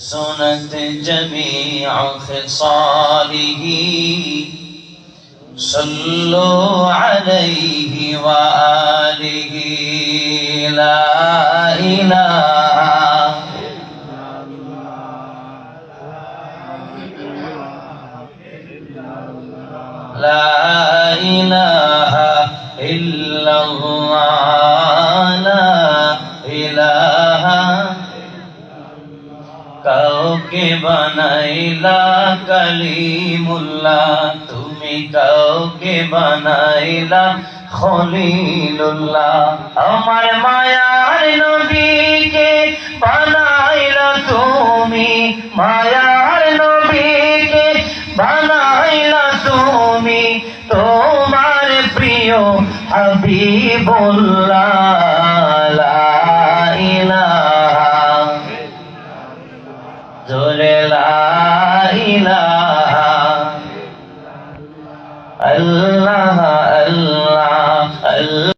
سنت جميع خصاله صلوا عليه وآله لا إله لا إله কাউকে বানাইলা কালিমুল্লাহ, তুমি কাউকে বানাইলা খলিলুল্লাহ। আমার মায়ার নবীকে বানাইলা তুমি, মায়ার নবীকে বানাইলা তুমি, তোমার প্রিয় হাবিবুল্লাহ। জোরে আল্লাহ আল্লাহ আল্লাহ